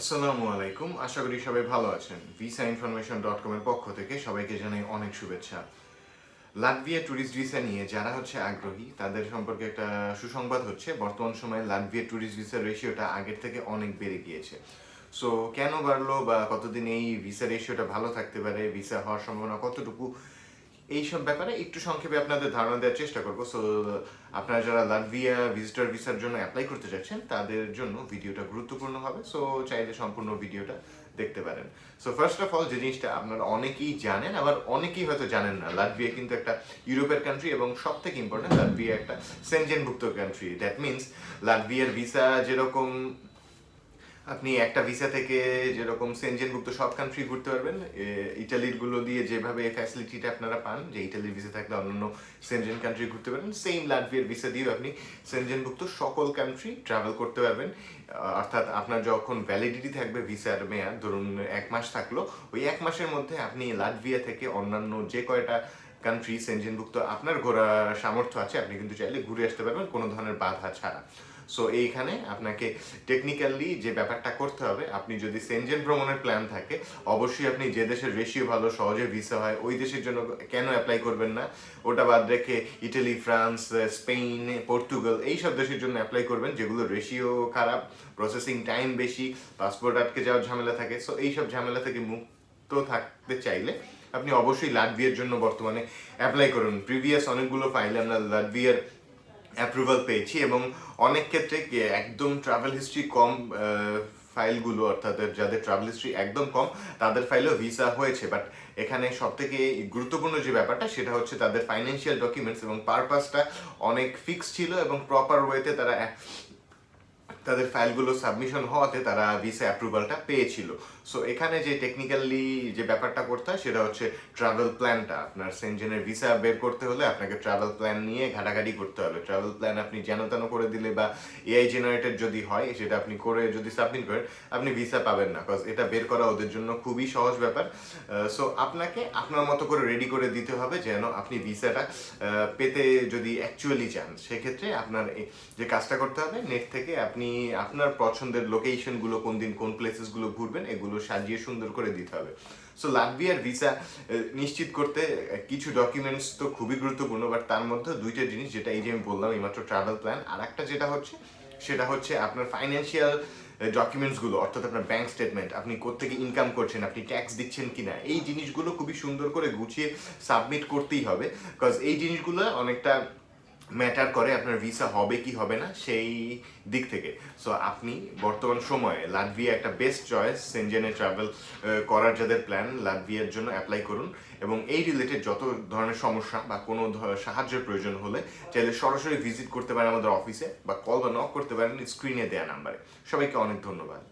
আসসালামু আলাইকুম। আশা করি সবাই ভালো আছেন। ভিসা ইনফরমেশন ডট কমের পক্ষ থেকে সবাইকে জানাই অনেক শুভেচ্ছা। লাটভিয়া ট্যুরিস্ট ভিসা নিয়ে যারা হচ্ছে আগ্রহী, তাদের সম্পর্কে একটা সুসংবাদ হচ্ছে, বর্তমান সময়ে লাটভিয়া ট্যুরিস্ট ভিসার রেশিওটা আগের থেকে অনেক বেড়ে গিয়েছে। সো কেন বাড়লো বা কতদিন এই ভিসা রেশিওটা ভালো থাকতে পারে ভিসা হওয়ার সম্ভাবনা কতটুকু এইসব ব্যাপারে একটু সংক্ষেপে আপনাদের ধারণা দেওয়ার চেষ্টা করব। সো আপনারা যারা লাটভিয়া ভিজিটার ভিসার জন্য অ্যাপ্লাই করতে যাচ্ছেন, তাদের জন্য ভিডিওটা গুরুত্বপূর্ণ হবে। সো চাইলে সম্পূর্ণ ভিডিওটা দেখতে পারেন। সো ফার্স্ট অফ অল যে জিনিসটা আপনারা অনেকেই জানেন, আবার অনেকেই হয়তো জানেন না, লাটভিয়া কিন্তু একটা ইউরোপের কান্ট্রি এবং সব থেকে ইম্পর্টেন্ট লাটভিয়া একটা সেনজেনভুক্ত কান্ট্রি দ্যাট মিনস লাটভিয়ার ভিসা যেরকম আপনি একটা ভিসা থেকে যেরকম সেনজেনভুক্ত সব কান্ট্রি ঘুরতে পারবেন। ইটালিরগুলো দিয়ে যেভাবে ফ্যাসিলিটিটা আপনারা পান, যে ইটালির ভিসা থাকলে অন্যান্য সেনজেন কান্ট্রি ঘুরতে পারবেন সেম লাটভিয়ার ভিসা দিয়েও আপনি সেনজেনভুক্ত সকল কান্ট্রি ট্রাভেল করতে পারবেন। অর্থাৎ আপনার যখন ভ্যালিডিটি থাকবে ভিসার মেয়াদ ধরুন এক মাস থাকল, ওই এক মাসের মধ্যে আপনি লাটভিয়া থেকে অন্যান্য যে কয়টা কান্ট্রি সেনজেনভুক্ত আপনার ঘোরার সামর্থ্য আছে, আপনি কিন্তু চাইলে ঘুরে আসতে পারবেন, কোনো ধরনের বাধা ছাড়া। সো এইখানে আপনাকে টেকনিক্যালি যে ব্যাপারটা করতে হবে, আপনি যদি সেনজেন ভ্রমণের প্ল্যান থাকে, অবশ্যই আপনি যে দেশের রেশিও ভালো, সহজে ভিসা হয়, ওই দেশের জন্য কেন অ্যাপ্লাই করবেন না? ওটা বাদ রেখে ইটালি ফ্রান্স স্পেন পর্তুগাল এই সব দেশের জন্য অ্যাপ্লাই করবেন যেগুলো রেশিও খারাপ প্রসেসিং টাইম বেশি পাসপোর্ট আটকে যাওয়ার ঝামেলা থাকে। সো এইসব ঝামেলা থেকে মুক্ত থাকতে চাইলে আপনি অবশ্যই লাটভিয়ার জন্য বর্তমানে অ্যাপ্লাই করুন। প্রিভিয়াস অনেকগুলো ফাইলে আমরা লাটভিয়ার অ্যাপ্রুভাল পেয়েছি এবং অনেক ক্ষেত্রে একদম ট্রাভেল হিস্ট্রি কম ফাইলগুলো অর্থাৎ যাদের ট্রাভেল হিস্ট্রি একদম কম, তাদের ফাইলেও ভিসা হয়েছে। বাট এখানে সব থেকে গুরুত্বপূর্ণ যে ব্যাপারটা, সেটা হচ্ছে তাদের ফাইন্যান্সিয়াল ডকুমেন্টস এবং পারপাসটা অনেক ফিক্স ছিল এবং প্রপার ওয়েতে তারা তাদের ফাইলগুলো সাবমিশন হওয়াতে তারা ভিসা অ্যাপ্রুভালটা পেয়েছিল। সো এখানে যে টেকনিক্যালি যে ব্যাপারটা করতে হয়, সেটা হচ্ছে ট্রাভেল প্ল্যানটা আপনার সেনজেনের ভিসা বের করতে হলে আপনাকে ট্রাভেল প্ল্যান নিয়ে ঘাটাঘাটি করতে হবে। ট্রাভেল প্ল্যান আপনি যেন তেন করে দিলে বা এআই জেনারেটেড যদি হয়, সেটা আপনি করে যদি সাবমিট করেন, আপনি ভিসা পাবেন না। বিকজ এটা বের করা ওদের জন্য খুবই সহজ ব্যাপার। সো আপনাকে আপনার মতো করে রেডি করে দিতে হবে যেন আপনি ভিসাটা পেতে যদি অ্যাকচুয়ালি চান, সেক্ষেত্রে আপনার যে কাজটা করতে হবে নেট থেকে আপনি আপনার পছন্দের লোকেশনগুলো কোন দিন কোন প্লেসেসগুলো ঘুরবেন, এগুলো সাজিয়ে সুন্দর করে দিতে হবে। সো লাটভিয়ার ভিসা নিশ্চিত করতে কিছু ডকুমেন্টস তো খুবই গুরুত্বপূর্ণ বাট তার মধ্যে দুইটা জিনিস যেটা এই যে আমি বললাম এইমাত্র ট্রাভেল প্ল্যান আর একটা যেটা হচ্ছে, সেটা হচ্ছে আপনার ফাইন্যান্সিয়াল ডকুমেন্টসগুলো অর্থাৎ আপনার ব্যাংক স্টেটমেন্ট আপনি কোত্থেকে ইনকাম করছেন, আপনি ট্যাক্স দিচ্ছেন কিনা, এই জিনিসগুলো খুবই সুন্দর করে গুছিয়ে সাবমিট করতেই হবে। বিকজ এই জিনিসগুলো অনেকটা ম্যাটার করে আপনার ভিসা হবে কি হবে না সেই দিক থেকে। সো আপনি বর্তমান সময়ে লাটভিয়া একটা বেস্ট চয়েস সেনজেনে ট্রাভেল করার যাদের প্ল্যান লাটভিয়ার জন্য অ্যাপ্লাই করুন। এবং এই রিলেটেড যত ধরনের সমস্যা বা কোনো সাহায্যের প্রয়োজন হলে চাইলে সরাসরি ভিজিট করতে পারেন আমাদের অফিসে বা কল বা নক করতে পারেন স্ক্রিনে দেওয়া নাম্বারে সবাইকে অনেক ধন্যবাদ।